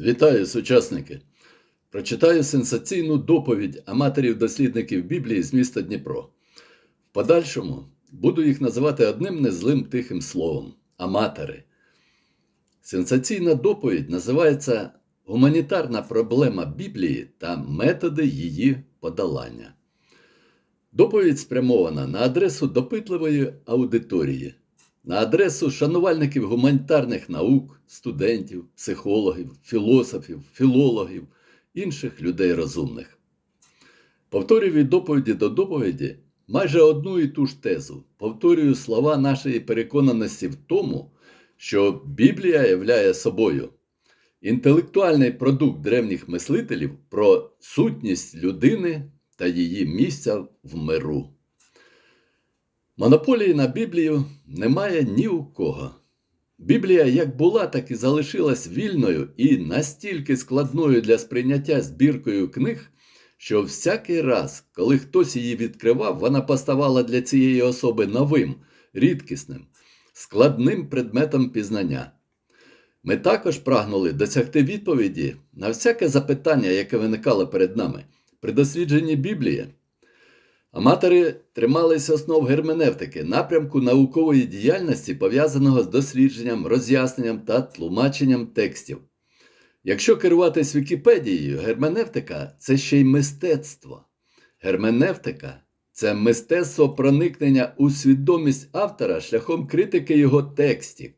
Вітаю, сучасники! Прочитаю сенсаційну доповідь аматорів-дослідників Біблії з міста Дніпро. В подальшому буду їх називати одним незлим тихим словом аматори. Сенсаційна доповідь називається Гуманітарна проблема Біблії та методи її подолання. Доповідь спрямована на адресу допитливої аудиторії, на адресу шанувальників гуманітарних наук, студентів, психологів, філософів, філологів, інших людей розумних. Повторюю від доповіді до доповіді майже одну і ту ж тезу. Повторюю слова нашої переконаності в тому, що Біблія являє собою інтелектуальний продукт древніх мислителів про сутність людини та її місця в миру. Монополії на Біблію немає ні у кого. Біблія як була, так і залишилась вільною і настільки складною для сприйняття збіркою книг, що всякий раз, коли хтось її відкривав, вона поставала для цієї особи новим, рідкісним, складним предметом пізнання. Ми також прагнули досягти відповіді на всяке запитання, яке виникало перед нами при дослідженні Біблії. Аматори трималися основ герменевтики, напрямку наукової діяльності, пов'язаного з дослідженням, роз'ясненням та тлумаченням текстів. Якщо керуватись Вікіпедією, герменевтика це ще й мистецтво. Герменевтика це мистецтво проникнення у свідомість автора шляхом критики його текстів.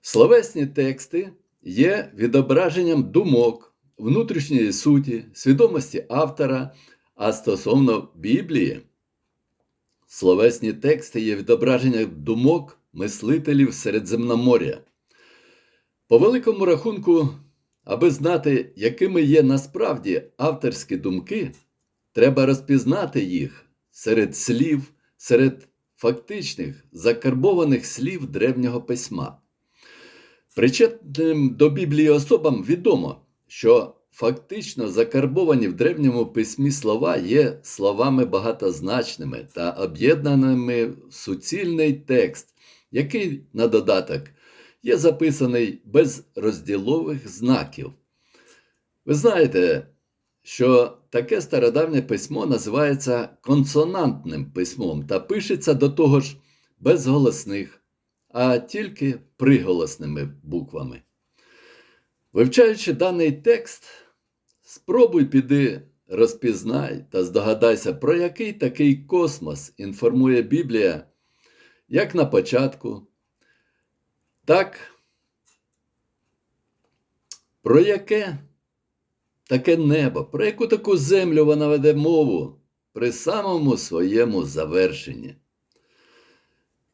Словесні тексти є відображенням думок, внутрішньої суті, свідомості автора. А стосовно Біблії, словесні тексти є відображення думок мислителів Середземномор'я. По великому рахунку, аби знати, якими є насправді авторські думки, треба розпізнати їх серед слів, серед фактичних закарбованих слів древнього письма. Причетним до Біблії особам відомо, що Фактично закарбовані в древньому письмі слова є словами багатозначними та об'єднаними в суцільний текст, який на додаток є записаний без розділових знаків. Ви знаєте, що таке стародавнє письмо називається консонантним письмом та пишеться до того ж без голосних, а тільки приголосними буквами. Вивчаючи даний текст, спробуй піди, розпізнай та здогадайся, про який такий космос інформує Біблія, як на початку, так про яке таке небо, про яку таку землю вона веде мову при самому своєму завершенні.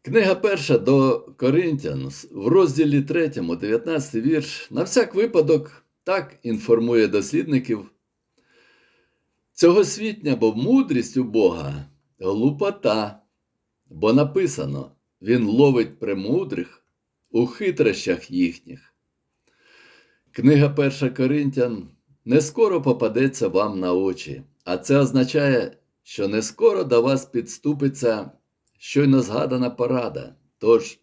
Книга перша до Коринтян в розділі 3, 19 вірш, на всяк випадок так інформує дослідників. Цього світня, бо мудрість у Бога глупота, бо написано, Він ловить премудрих у хитрощах їхніх. Книга перша Коринтян не скоро попадеться вам на очі, а це означає, що не скоро до вас підступиться щойно згадана порада. Тож,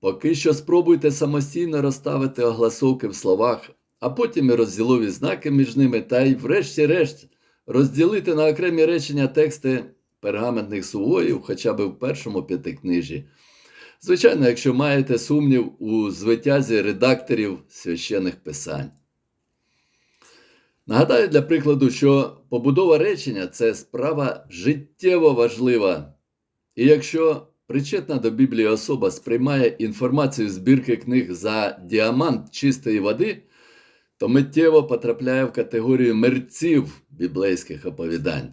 поки що спробуйте самостійно розставити огласовки в словах, а потім і розділові знаки між ними, та й, врешті-решт, розділити на окремі речення тексти пергаментних сувоїв, хоча б в першому п'ятикнижі. Звичайно, якщо маєте сумнів у звитязі редакторів священних писань. Нагадаю для прикладу, що побудова речення це справа життєво важлива і якщо причетна до Біблії особа сприймає інформацію збірки книг за діамант чистої води, то миттєво потрапляє в категорію мерців біблейських оповідань.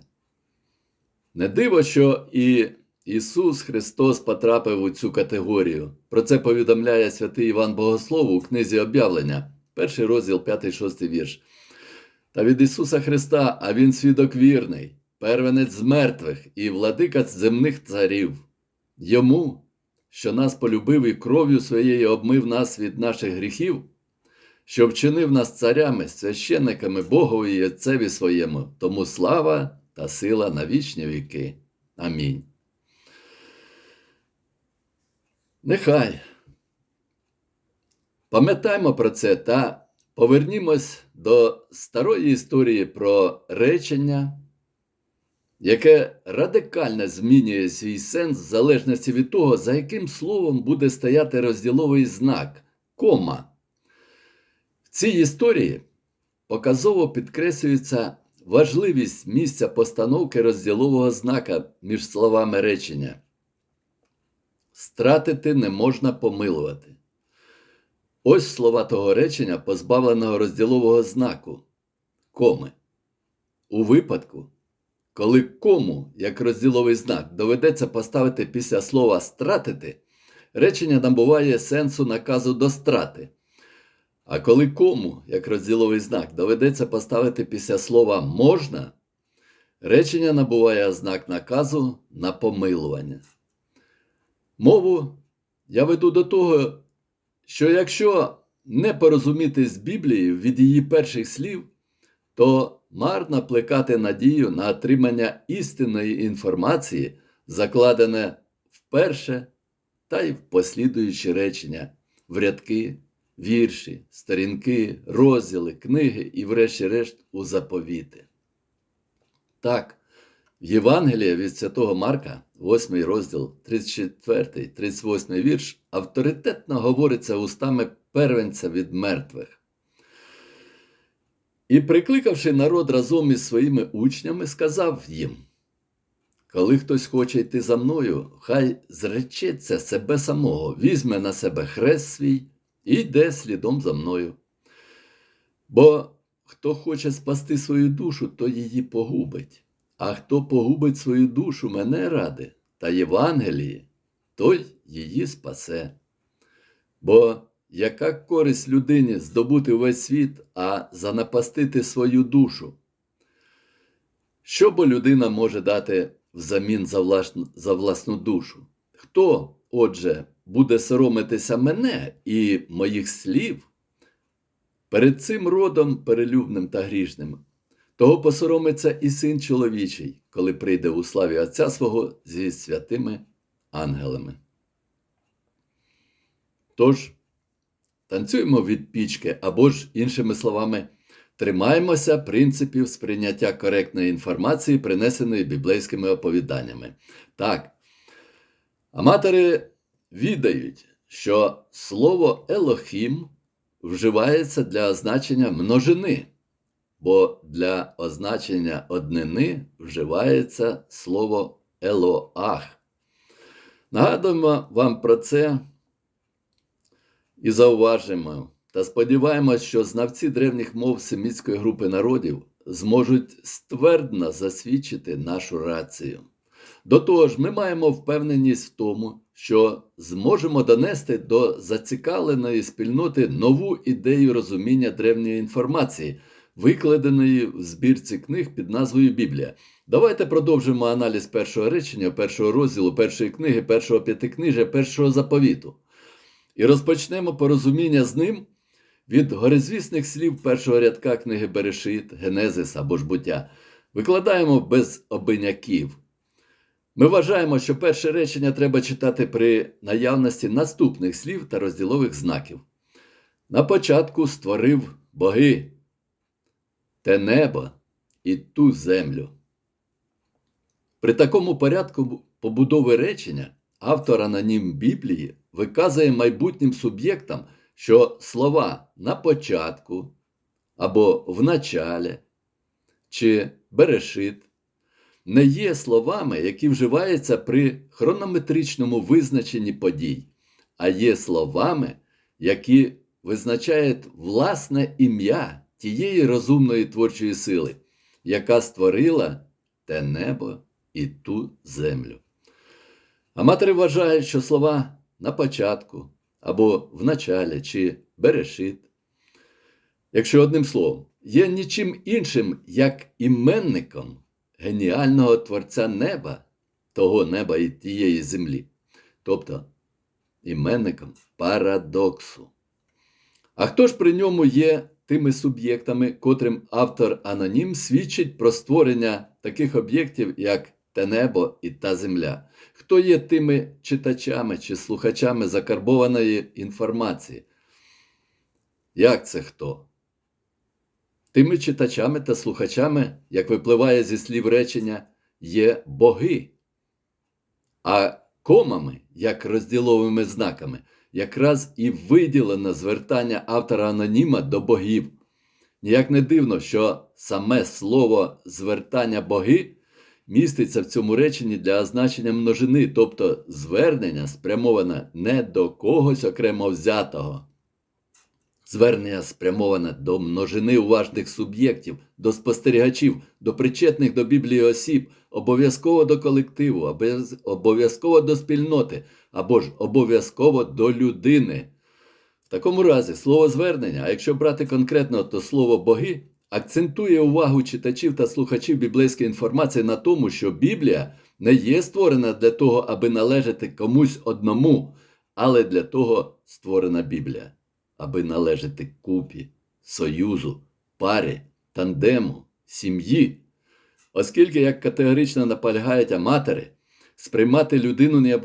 Не диво, що і Ісус Христос потрапив у цю категорію. Про це повідомляє святий Іван Богослов у книзі об'явлення, перший розділ 5-6 вірш. Та від Ісуса Христа, а Він свідок вірний первенець з мертвих і владика земних царів, йому, що нас полюбив і кров'ю своєю обмив нас від наших гріхів, що вчинив нас царями, священниками Богові і Отцеві своєму, тому слава та сила на вічні віки. Амінь. Нехай. Пам'ятаймо про це та повернімось до старої історії про речення, яке радикально змінює свій сенс в залежності від того, за яким словом буде стояти розділовий знак кома. В цій історії показово підкреслюється важливість місця постановки розділового знака між словами речення. Стратити не можна помилувати. Ось слова того речення, позбавленого розділового знаку коми. У випадку, коли кому, як розділовий знак, доведеться поставити після слова стратити, речення набуває сенсу наказу до страти. А коли кому, як розділовий знак, доведеться поставити після слова можна, речення набуває ознак наказу на помилування. Мову я веду до того, що якщо не порозуміти з Біблією від її перших слів, то марно плекати надію на отримання істинної інформації, закладене вперше та й в послідуючі речення, в рядки, вірші, сторінки, розділи, книги і, врешті-решт, у заповіти. Так, в Євангелії від Святого Марка, 8 розділ, 34, 38 вірш, авторитетно говориться устами первенця від мертвих. І, прикликавши народ разом із своїми учнями, сказав їм: Коли хтось хоче йти за мною, хай зречеться себе самого, візьме на себе хрест свій і йде слідом за мною. Бо хто хоче спасти свою душу, то її погубить. А хто погубить свою душу мене ради та Євангелії, той її спасе. Бо яка користь людині здобути весь світ, а занапастити свою душу? Що бо людина може дати взамін за власну, за власну душу? Хто, отже, буде соромитися мене і моїх слів перед цим родом перелюбним та грішним? Того посоромиться і син чоловічий, коли прийде у славі Отця свого зі святими ангелами. Тож, танцюємо від пічки або ж, іншими словами, тримаємося принципів сприйняття коректної інформації, принесеної біблейськими оповіданнями. Так, аматори відають, що слово Елохім вживається для означення множини бо для означення однини вживається слово елоах. Нагадуємо вам про це і зауважимо та сподіваємось, що знавці древніх мов семітської групи народів зможуть ствердно засвідчити нашу рацію. До того ж, ми маємо впевненість в тому, що зможемо донести до зацікавленої спільноти нову ідею розуміння древньої інформації викладеної в збірці книг під назвою Біблія. Давайте продовжимо аналіз першого речення, першого розділу, першої книги, першого п'ятикнижя, першого заповіту. І розпочнемо порозуміння з ним від горизвісних слів першого рядка книги Берешит, Генезис або ж буття. Викладаємо без обиняків. Ми вважаємо, що перше речення треба читати при наявності наступних слів та розділових знаків. На початку створив боги те небо і ту землю. При такому порядку побудови речення автор анонім Біблії виказує майбутнім суб'єктам, що слова на початку або в началі чи берешит не є словами, які вживаються при хронометричному визначенні подій, а є словами, які визначають власне ім'я тієї розумної творчої сили, яка створила те небо і ту землю. Аматори вважають, що слова на початку або в началі чи берешит, якщо одним словом, є нічим іншим, як іменником геніального творця неба, того неба і тієї землі, тобто іменником парадоксу. А хто ж при ньому є тими суб'єктами, котрим автор анонім свідчить про створення таких об'єктів, як те небо і та земля, хто є тими читачами чи слухачами закарбованої інформації? Як це хто? Тими читачами та слухачами, як випливає зі слів речення, є боги. А комами, як розділовими знаками, якраз і виділено звертання автора аноніма до богів. Ніяк не дивно, що саме слово звертання боги міститься в цьому реченні для означення множини, тобто звернення спрямоване не до когось окремо взятого. Звернення спрямоване до множини уважних суб'єктів, до спостерігачів, до причетних до Біблії осіб, обов'язково до колективу, обов'язково до спільноти або ж обов'язково до людини. В такому разі слово звернення, а якщо брати конкретно, то слово боги, акцентує увагу читачів та слухачів біблейської інформації на тому, що Біблія не є створена для того, аби належати комусь одному, але для того створена Біблія, аби належати купі, союзу, парі, тандему, сім'ї. Оскільки, як категорично наполягають аматори, сприймати людину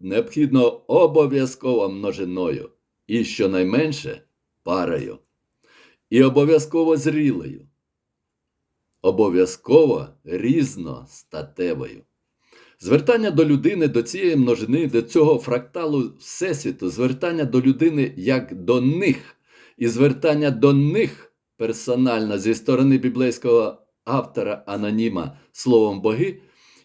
необхідно, обов'язково множиною і щонайменше парою, і обов'язково зрілою, обов'язково різностатевою. Звертання до людини, до цієї множини, до цього фракталу Всесвіту, звертання до людини як до них, і звертання до них персонально зі сторони біблейського автора аноніма словом боги,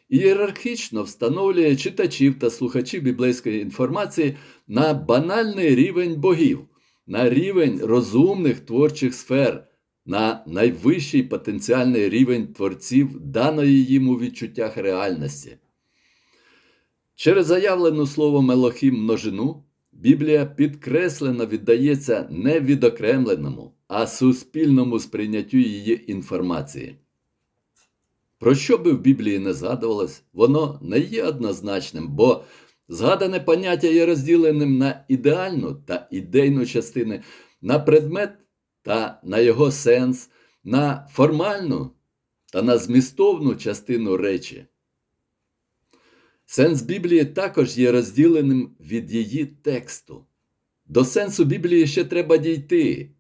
ієрархічно встановлює читачів та слухачів біблейської інформації на банальний рівень богів, на рівень розумних творчих сфер, на найвищий потенціальний рівень творців даної їм у відчуттях реальності. Через заявлену словом Елохім множину Біблія підкреслено віддається не відокремленому, а суспільному сприйняттю її інформації. Про що би в Біблії не згадувалось, воно не є однозначним, бо згадане поняття є розділеним на ідеальну та ідейну частини, на предмет та на його сенс, на формальну та на змістовну частину речі. Сенс Біблії також є розділеним від її тексту. До сенсу Біблії ще треба дійти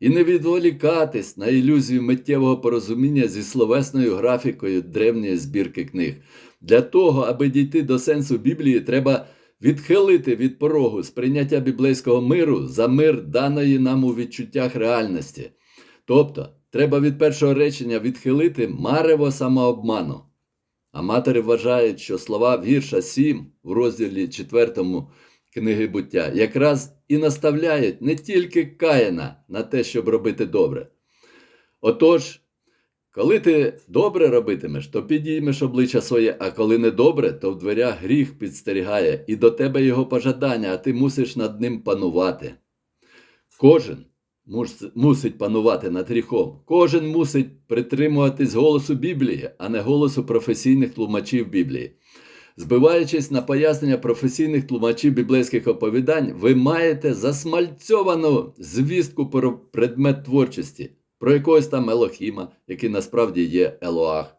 і не відволікатись на ілюзію миттєвого порозуміння зі словесною графікою древньої збірки книг. Для того, аби дійти до сенсу Біблії, треба відхилити від порогу сприйняття біблейського миру за мир даної нам у відчуттях реальності. Тобто, треба від першого речення відхилити марево самообману. Аматори вважають, що слова вірша 7 в розділі 4 книги буття якраз і наставляють не тільки Каїна на те, щоб робити добре. Отож, коли ти добре робитимеш, то підіймеш обличчя своє, а коли не добре, то в дверях гріх підстерігає, і до тебе його пожадання, а ти мусиш над ним панувати. Кожен мусить панувати над гріхом. Кожен мусить притримуватись голосу Біблії, а не голосу професійних тлумачів Біблії. Збиваючись на пояснення професійних тлумачів біблейських оповідань, ви маєте засмальцьовану звістку про предмет творчості, про якогось там Елохіма, який насправді є Елоах.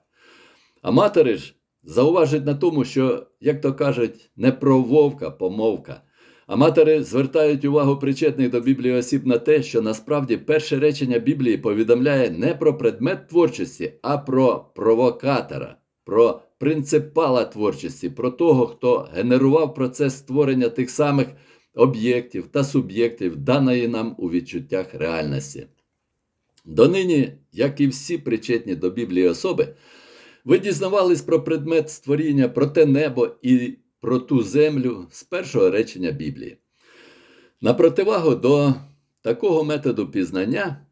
Аматори ж зауважують на тому, що, як то кажуть, не про вовка помовка. Аматори звертають увагу причетних до Біблії осіб на те, що насправді перше речення Біблії повідомляє не про предмет творчості, а про провокатора, про принципала творчості, про того, хто генерував процес створення тих самих об'єктів та суб'єктів, даної нам у відчуттях реальності. Донині, як і всі причетні до Біблії особи, ви дізнавались про предмет створіння, про те небо і про ту землю з першого речення Біблії. На противагу до такого методу пізнання,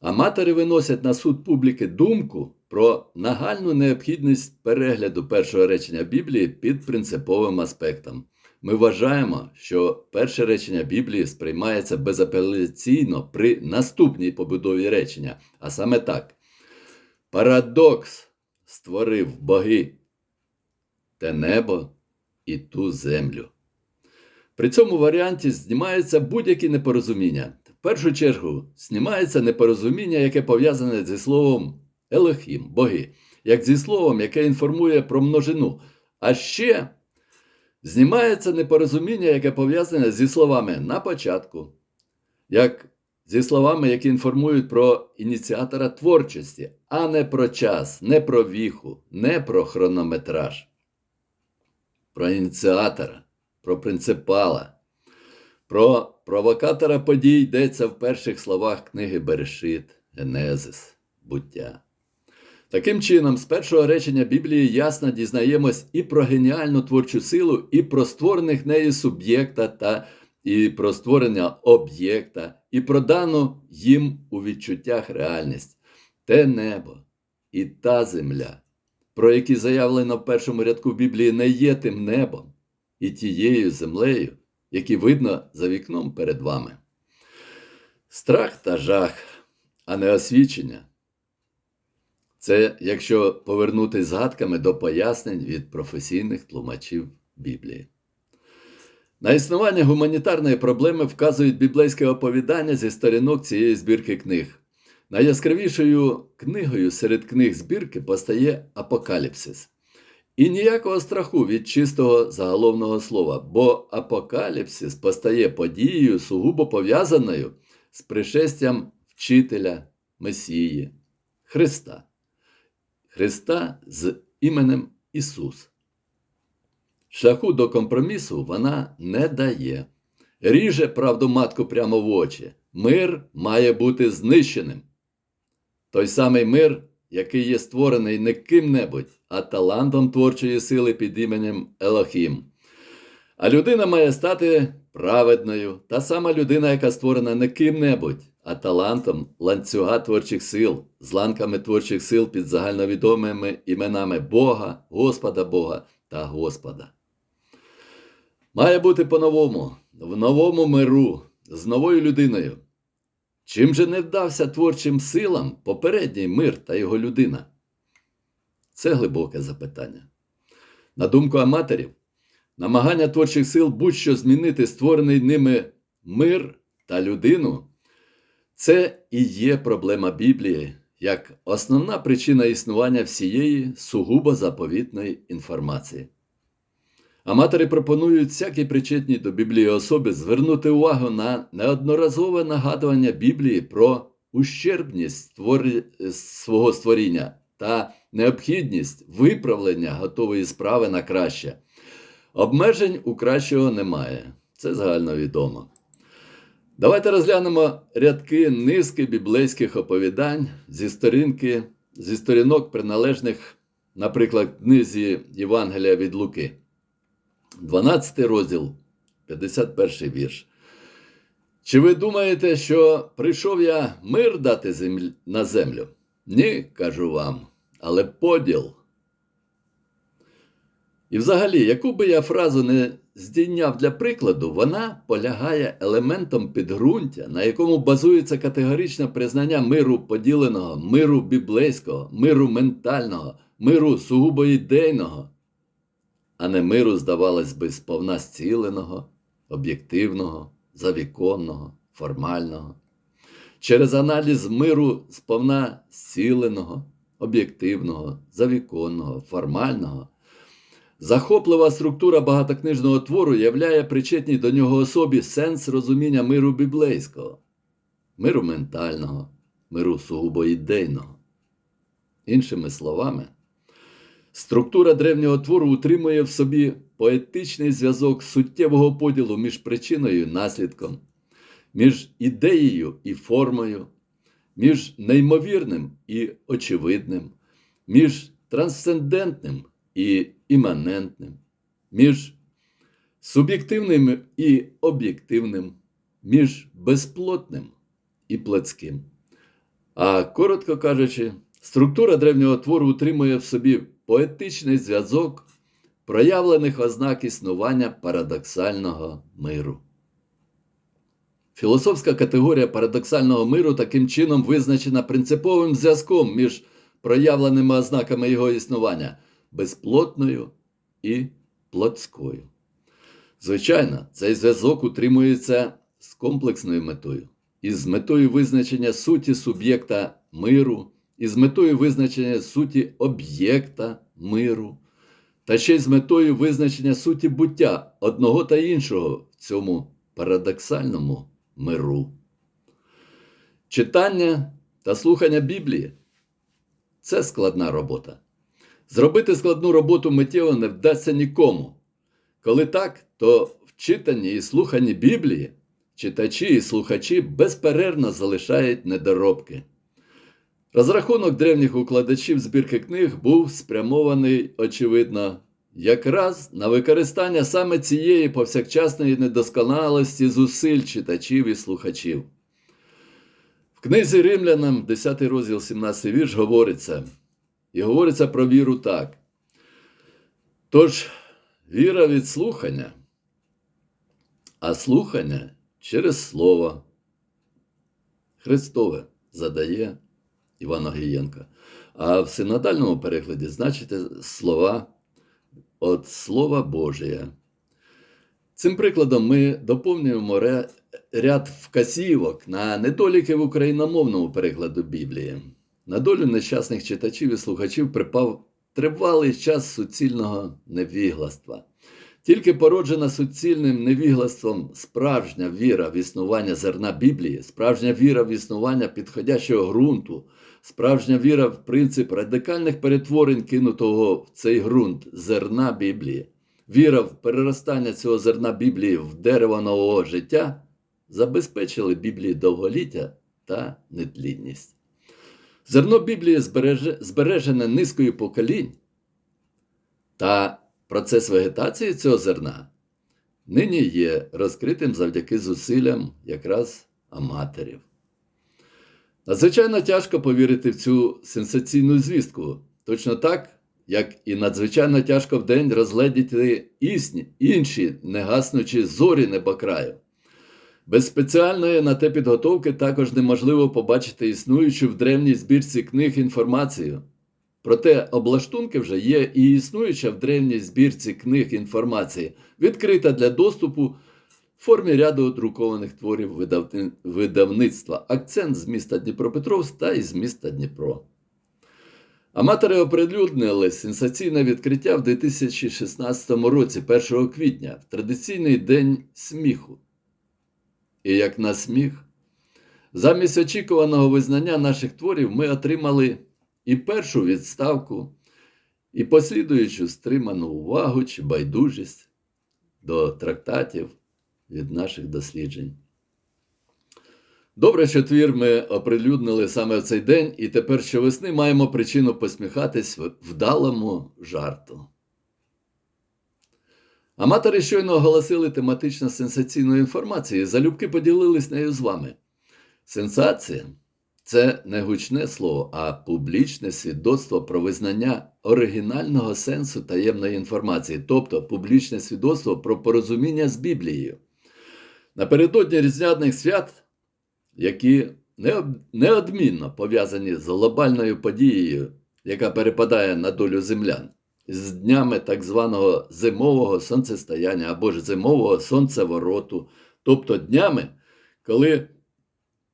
аматори виносять на суд публіки думку про нагальну необхідність перегляду першого речення Біблії під принциповим аспектом. Ми вважаємо, що перше речення Біблії сприймається безапеляційно при наступній побудові речення, а саме так: Парадокс створив боги те небо і ту землю. При цьому варіанті знімаються будь-які непорозуміння. В першу чергу знімається непорозуміння, яке пов'язане зі словом Елохім, боги, як зі словом, яке інформує про множину. А ще знімається непорозуміння, яке пов'язане зі словами на початку, як зі словами, які інформують про ініціатора творчості, а не про час, не про віху, не про хронометраж. Про ініціатора, про принципала, про провокатора подій йдеться в перших словах книги Берешит, Генезис, буття. Таким чином, з першого речення Біблії ясно дізнаємось і про геніальну творчу силу, і про створених нею суб'єкта та і про створення об'єкта, і про дану їм у відчуттях реальність, те небо і та земля, про які заявлено в першому рядку Біблії, не є тим небом і тією землею, які видно за вікном перед вами. Страх та жах, а не освічення. Це якщо повернути згадками до пояснень від професійних тлумачів Біблії. На існування гуманітарної проблеми вказують біблейське оповідання зі сторінок цієї збірки книг. Найяскравішою книгою серед книг збірки постає Апокаліпсис. І ніякого страху від чистого заголовного слова, бо апокаліпсис постає подією сугубо пов'язаною з пришестям вчителя Месії Христа. Христа з іменем Ісус. Шляху до компромісу вона не дає. Ріже правду матку прямо в очі. Мир має бути знищеним. Той самий мир, який є створений не ким-небудь, а талантом творчої сили під іменем Елохім. А людина має стати праведною, та сама людина, яка створена не ким-небудь, а талантом ланцюга творчих сил, з ланками творчих сил під загальновідомими іменами Бога, Господа Бога та Господа. Має бути по-новому, в новому миру, з новою людиною. Чим же не вдався творчим силам попередній мир та його людина? Це глибоке запитання. На думку аматорів, намагання творчих сил будь-що змінити створений ними мир та людину це і є проблема Біблії як основна причина існування всієї сугубо заповітної інформації. Аматори пропонують всякій причетній до Біблії особи звернути увагу на неодноразове нагадування Біблії про ущербність створі... свого створіння та необхідність виправлення готової справи на краще. Обмежень у кращого немає, це загальновідомо. Давайте розглянемо рядки низки біблейських оповідань зі сторінки, зі сторінок приналежних, наприклад, книзі Євангелія від Луки. 12 розділ, 51 вірш. Чи ви думаєте, що прийшов я мир дати землі, на землю? Ні, кажу вам, але поділ. І взагалі, яку би я фразу не здійняв для прикладу, вона полягає елементом підґрунтя, на якому базується категоричне признання миру поділеного, миру біблейського, миру ментального, миру сугубо ідейного, а не миру, здавалось би, сповна зціленого, об'єктивного, завіконного, формального. Через аналіз миру сповна зціленого, об'єктивного, завіконного, формального. Захоплива структура багатокнижного твору являє причетній до нього особі сенс розуміння миру біблейського, миру ментального, миру сугубо ідейного. Іншими словами, структура древнього твору утримує в собі поетичний зв'язок суттєвого поділу між причиною і наслідком, між ідеєю і формою, між неймовірним і очевидним, між трансцендентним і іманентним, між суб'єктивним і об'єктивним, між безплотним і плотським. А коротко кажучи, структура древнього твору утримує в собі поетичний зв'язок проявлених ознак існування парадоксального миру. Філософська категорія парадоксального миру таким чином визначена принциповим зв'язком між проявленими ознаками його існування безплотною і плотською. Звичайно, цей зв'язок утримується з комплексною метою, із метою визначення суті суб'єкта миру, із метою визначення суті об'єкта миру, та ще й з метою визначення суті буття одного та іншого в цьому парадоксальному миру. Читання та слухання Біблії це складна робота. Зробити складну роботу миттєво не вдасться нікому. Коли так, то в читанні і слуханні Біблії читачі і слухачі безперервно залишають недоробки. Розрахунок древніх укладачів збірки книг був спрямований, очевидно, якраз на використання саме цієї повсякчасної недосконалості зусиль читачів і слухачів. В книзі Римлянам, 10 розділ 17 вірш, говориться, і говориться про віру так. Тож, віра від слухання, а слухання через Слово. Христове задає Іван Огієнко. А в синодальному перекладі значите слова от Слова Божія. Цим прикладом ми доповнюємо ряд вказівок на недоліки в україномовному перекладу Біблії. На долю нещасних читачів і слухачів припав тривалий час суцільного невігластва. Тільки породжена суцільним невіглаством справжня віра в існування зерна Біблії, справжня віра в існування підходящого ґрунту, справжня віра в принцип радикальних перетворень, кинутого в цей ґрунт зерна Біблії, віра в переростання цього зерна Біблії в дерево нового життя забезпечили Біблії довголіття та нетлінність. Зерно Біблії збережене низкою поколінь та Процес вегетації цього зерна нині є розкритим завдяки зусиллям якраз аматорів. Надзвичайно тяжко повірити в цю сенсаційну звістку, точно так, як і надзвичайно тяжко вдень розгледіти інші негаснучі зорі небокраю. Без спеціальної на те підготовки також неможливо побачити існуючу в древній збірці книг інформацію. Проте облаштунки вже є і існуюча в древній збірці книг інформації, відкрита для доступу в формі ряду друкованих творів видавництва. Акцент з міста Дніпропетровськ та із міста Дніпро. Аматори оприлюднили сенсаційне відкриття в 2016 році, 1 квітня, в традиційний день сміху. І як на сміх, замість очікуваного визнання наших творів ми отримали і першу відставку, і послідуючу стриману увагу чи байдужість до трактатів від наших досліджень. Добре, що твір ми оприлюднили саме в цей день, і тепер щовесни маємо причину посміхатись вдалому жарту. Аматори щойно оголосили тематично сенсаційну інформацію залюбки поділились нею з вами. Сенсація це не гучне слово, а публічне свідоцтво про визнання оригінального сенсу таємної інформації, тобто публічне свідоцтво про порозуміння з Біблією. Напередодні різдвяних свят, які неодмінно пов'язані з глобальною подією, яка перепадає на долю землян, з днями так званого зимового сонцестояння або ж зимового сонцевороту, тобто днями, коли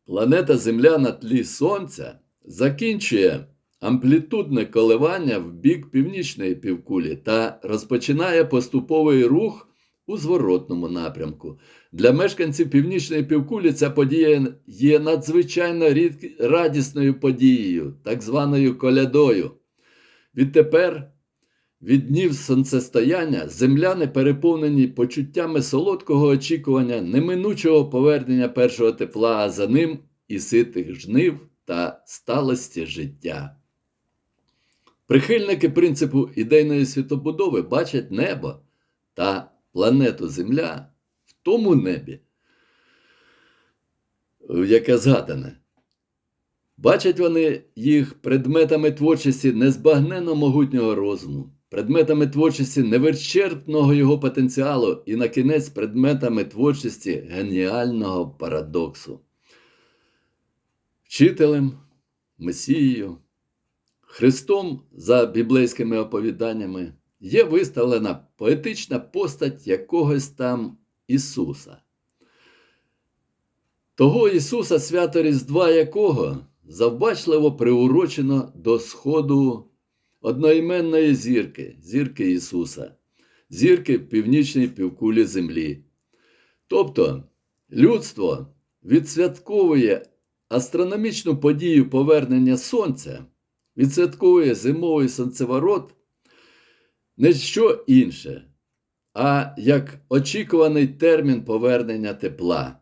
Планета Земля на тлі Сонця закінчує амплітудне коливання в бік північної півкулі та розпочинає поступовий рух у зворотному напрямку. Для мешканців північної півкулі ця подія є надзвичайно радісною подією, так званою колядою. Відтепер від днів сонцестояння земляни переповнені почуттями солодкого очікування неминучого повернення першого тепла, а за ним і ситих жнив та сталості життя. Прихильники принципу ідейної світобудови бачать небо та планету Земля в тому небі, яке згадане. Бачать вони їх предметами творчості незбагненно могутнього розуму предметами творчості невичерпного його потенціалу і на кінець предметами творчості геніального парадоксу. Вчителем, Месією, Христом за біблейськими оповіданнями є виставлена поетична постать якогось там Ісуса. Того Ісуса свято Різдва якого завбачливо приурочено до Сходу одноіменної зірки, зірки Ісуса, зірки в північній півкулі Землі. Тобто людство відсвятковує астрономічну подію повернення Сонця відсвяткує зимовий сонцеворот не що інше, а як очікуваний термін повернення тепла.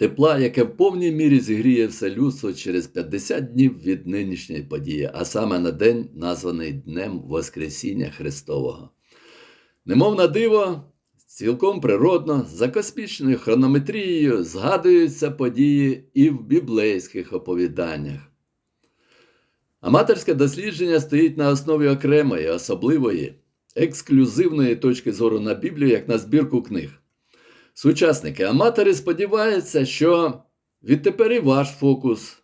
Тепла, яке в повній мірі зігріє все людство через 50 днів від нинішньої події, а саме на день, названий Днем Воскресіння Христового. Немов на диво, цілком природно, за космічною хронометрією згадуються події і в біблейських оповіданнях. Аматорське дослідження стоїть на основі окремої, особливої, ексклюзивної точки зору на Біблію, як на збірку книг. Сучасники аматори сподіваються, що відтепер і ваш фокус,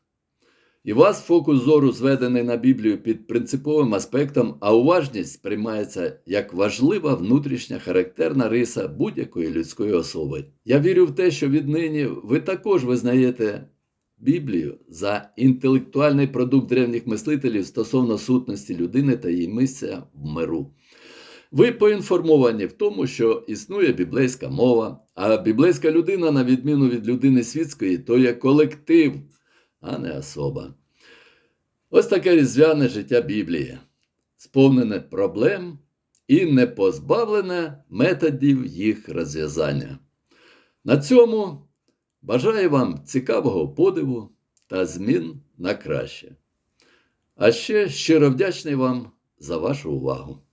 і вас фокус зору зведений на Біблію під принциповим аспектом, а уважність сприймається як важлива внутрішня характерна риса будь-якої людської особи. Я вірю в те, що віднині ви також визнаєте Біблію за інтелектуальний продукт древніх мислителів стосовно сутності людини та її місця в миру. Ви поінформовані в тому, що існує біблейська мова, а біблейська людина, на відміну від людини світської, то є колектив, а не особа. Ось таке різдвяне життя Біблії, сповнене проблем і не позбавлене методів їх розв'язання. На цьому бажаю вам цікавого подиву та змін на краще. А ще щиро вдячний вам за вашу увагу.